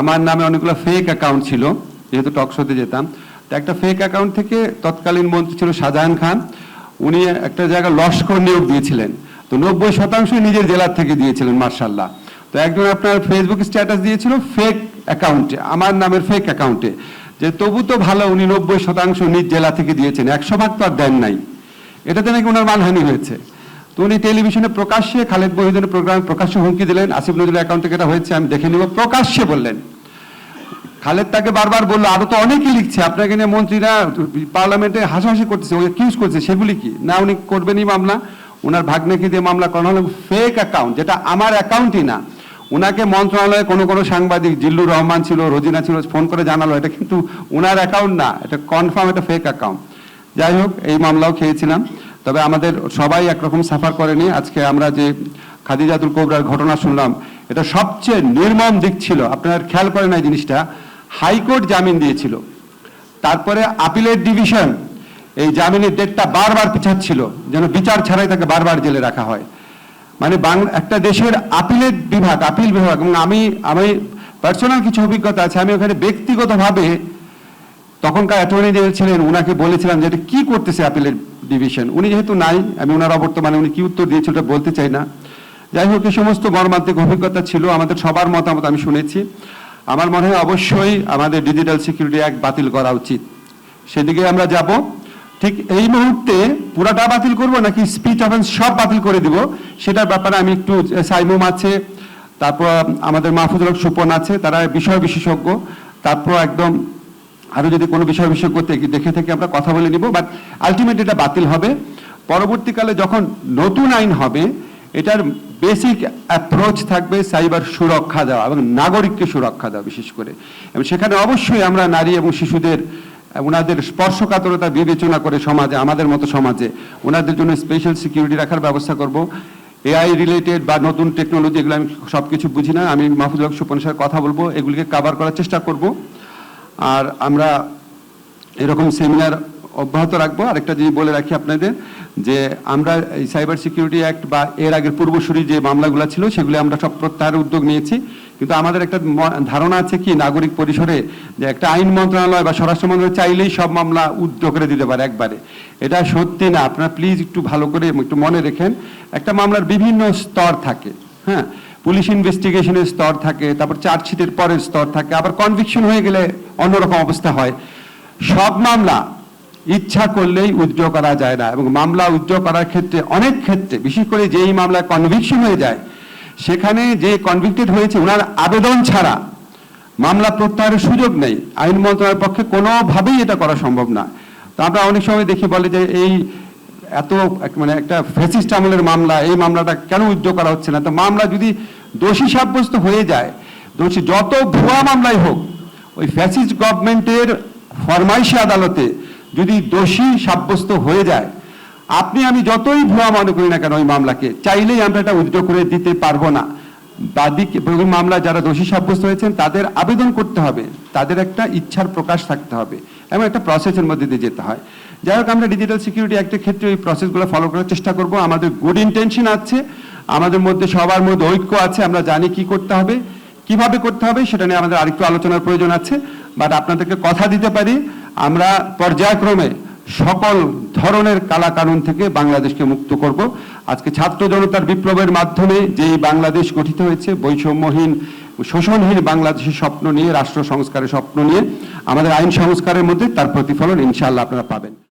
আমার নামে অনেকগুলো ফেক অ্যাকাউন্ট ছিল, যেহেতু টকশোতে যেতাম। তো একটা ফেক অ্যাকাউন্ট থেকে তৎকালীন মন্ত্রী ছিল শাহজাহান খান। উনি একটা জায়গায় লস্কর নিয়োগ দিয়েছিলেন। তো নব্বই শতাংশই নিজের জেলার থেকে দিয়েছিলেন, মার্শাল্লাহ। তো একজন আপনার ফেসবুক স্ট্যাটাস দিয়েছিল ফেক অ্যাকাউন্টে আমার নামের ফেক অ্যাকাউন্টে যে তবু তো ভালো, উনি নব্বই শতাংশ নিজ জেলা থেকে দিয়েছেন, একশো ভাগ তো আর দেন নাই। এটাতে নাকি ওনার মানহানি হয়েছে। তো উনি টেলিভিশনে প্রকাশ্যে খালেদ মহিউদ্দিনের প্রোগ্রামে, প্রকাশ্যে হুমকি দিলেন। আসিফ নজরুল অ্যাকাউন্ট থেকে এটা হয়েছে, আমি দেখে নিব। প্রকাশ্যে বললেন। খালেদ তাকে বারবার বলল, আরও তো অনেকেই লিখছে, আপনাকে নিয়ে মন্ত্রীরা পার্লামেন্টে হাসাহাসি করতেছে ওকে কিউজ করছে, সেগুলি কি? না, উনি করবেনই মামলা। ওনার ভাগ্নেকে দিয়ে মামলা করানো হলো ফেক অ্যাকাউন্ট যেটা আমার অ্যাকাউন্টই না। ওনাকে মন্ত্রণালয়ে কোনো কোনো সাংবাদিক, জিল্লুর রহমান ছিল, রোজিনা ছিল ফোন করে জানালো, এটা কিন্তু ওনার অ্যাকাউন্ট না, এটা কনফার্ম এটা ফেক অ্যাকাউন্ট যাই হোক, এই মামলাও খেয়েছিলাম। তবে আমাদের সবাই একরকম সাফার করেনি। আজকে আমরা যে খাদিজাতুল কোবরার ঘটনা শুনলাম, এটা সবচেয়ে নির্মম দিক ছিল। আপনারা খেয়াল করেন এই জিনিসটা। হাইকোর্ট জামিন দিয়েছিল। তারপরে আপিলের ডিভিশন, এই জামিনের ডেটটা বারবার পিছাচ্ছিল, যেন বিচার ছাড়াই তাকে বারবার জেলে রাখা হয়। মানে একটা দেশের আপিলের বিভাগ, আপিল বিভাগ, এবং আমি আমি পার্সোনাল কিছু অভিজ্ঞতা আছে। আমি ওখানে ব্যক্তিগতভাবে তখনকার অ্যাটর্নি জেনারেল ছিলেন ওনাকে বলেছিলাম যে এটা কী করতেছে আপিলের ডিভিশন উনি যেহেতু নাই, আমি ওনার অবর্তমানে উনি কি উত্তর দিয়েছিল বলতে চাই না। যাই হোক এই সমস্ত মর্মান্তিক অভিজ্ঞতা ছিল, আমাদের সবার মতামত আমি শুনেছি। আমার মনে হয় অবশ্যই আমাদের ডিজিটাল সিকিউরিটি অ্যাক্ট বাতিল করা উচিত। সেদিকে আমরা যাব। ঠিক এই মুহূর্তে পুরাটা বাতিল করব নাকি স্পিচ অফেন্স সব বাতিল করে দিব? সেটার ব্যাপারে আমি একটু সাইমুম আছে, তারপর আমাদের মাহফুজুল সুপন আছে, তারা বিষয় বিশেষজ্ঞ। তারপর একদম আরও যদি কোনো বিষয় বিশেষজ্ঞ থেকে দেখে থেকে আমরা কথা বলে নিব বাট আলটিমেট এটা বাতিল হবে। পরবর্তীকালে যখন নতুন আইন হবে, এটার বেসিক অ্যাপ্রোচ থাকবে সাইবার সুরক্ষা দেওয়া এবং নাগরিককে সুরক্ষা দেওয়া বিশেষ করে। এবং সেখানে অবশ্যই আমরা নারী এবং শিশুদের ওনাদের স্পর্শকাতরতা বিবেচনা করে সমাজে, আমাদের মতো সমাজে ওনাদের জন্য স্পেশাল সিকিউরিটি রাখার ব্যবস্থা করব। এআই রিলেটেড বা নতুন টেকনোলজি এগুলো আমি সব কিছু বুঝি না, আমি মাহফুজুল হক সুপনের সাথে কথা বলব, এগুলিকে কাভার করার চেষ্টা করব। আর আমরা এরকম সেমিনার অব্যাহত রাখব। আরেকটা জিনিস বলে রাখি আপনাদের, যে আমরা এই সাইবার সিকিউরিটি অ্যাক্ট বা এর আগের পূর্বসূরি যে মামলাগুলো ছিল, সেগুলি আমরা সব প্রত্যাহারের উদ্যোগ নিয়েছি। কিন্তু আমাদের একটা ধারণা আছে কি, নাগরিক পরিসরে যে একটা আইন মন্ত্রণালয় বা স্বরাষ্ট্র মন্ত্রণালয় চাইলেই সব মামলা উদ্যোগ করে দিতে পারে একবারে। এটা সত্যি না। আপনারা প্লিজ একটু ভালো করে একটু মনে রেখেন। একটা মামলার বিভিন্ন স্তর থাকে হ্যাঁ? পুলিশ ইনভেস্টিগেশনের স্তর থাকে, তারপর চার্জশিটের পরের স্তর থাকে, আবার কনভিকশন হয়ে গেলে অন্যরকম অবস্থা হয়। সব মামলা ইচ্ছা করলেই উদ্যোগ করা যায় না এবং মামলা উদ্যোগ করার ক্ষেত্রে অনেক ক্ষেত্রে, বিশেষ করে যেই মামলায় কনভিকশন হয়ে যায়, সেখানে যে কনভিক্টেড হয়েছে ওনার আবেদন ছাড়া মামলা প্রত্যাহারের সুযোগ নেই। আইন মন্ত্রণালয়ের পক্ষে কোনোভাবেই এটা করা সম্ভব না। তো আমরা অনেক সময় দেখি বলে যে এই এত মানে একটা ফেসিস্ট আমলের মামলা, এই মামলাটা কেন উদ্যোগ করা হচ্ছে না? তো মামলা যদি দোষী সাব্যস্ত হয়ে যায়, দোষী যত ভুয়া মামলাই হোক, ওই ফ্যাসিস্ট গভর্নমেন্টের ফরমাইশি আদালতে যদি দোষী সাব্যস্ত হয়ে যায়, আপনি আমি যতই ভুয়া মনে করি না কেন ওই মামলাকে, চাইলেই আমরা এটা উদ্যোগ করে দিতে পারব না। বাদিক ওই মামলা যারা দোষী সাব্যস্ত হয়েছেন, তাদের আবেদন করতে হবে। তাদের একটা ইচ্ছার প্রকাশ থাকতে হবে। এবং একটা প্রসেসের মধ্যে দিয়ে যেতে হয়। যাই হোক, আমরা ডিজিটাল সিকিউরিটি অ্যাক্টের ক্ষেত্রে ওই প্রসেসগুলো ফলো করার চেষ্টা করব। আমাদের গুড ইন্টেনশন আছে। আমাদের মধ্যে সবার মধ্যে ঐক্য আছে। আমরা জানি কি করতে হবে, কীভাবে করতে হবে, সেটা নিয়ে আমাদের আরেকটু আলোচনার প্রয়োজন আছে। বাট আপনাদেরকে কথা দিতে পারি। আমরা পর্যায়ক্রমে সকল ধরনের কালা কানুন থেকে বাংলাদেশকে মুক্ত করব। আজকে ছাত্র জনতার বিপ্লবের মাধ্যমে যে বাংলাদেশ গঠিত হয়েছে, বৈষম্যহীন, শোষণহীন বাংলাদেশের স্বপ্ন নিয়ে, রাষ্ট্র সংস্কারের স্বপ্ন নিয়ে, আমাদের আইন সংস্কারের মধ্যে তার প্রতিফলন ইনশাল্লাহ আপনারা পাবেন।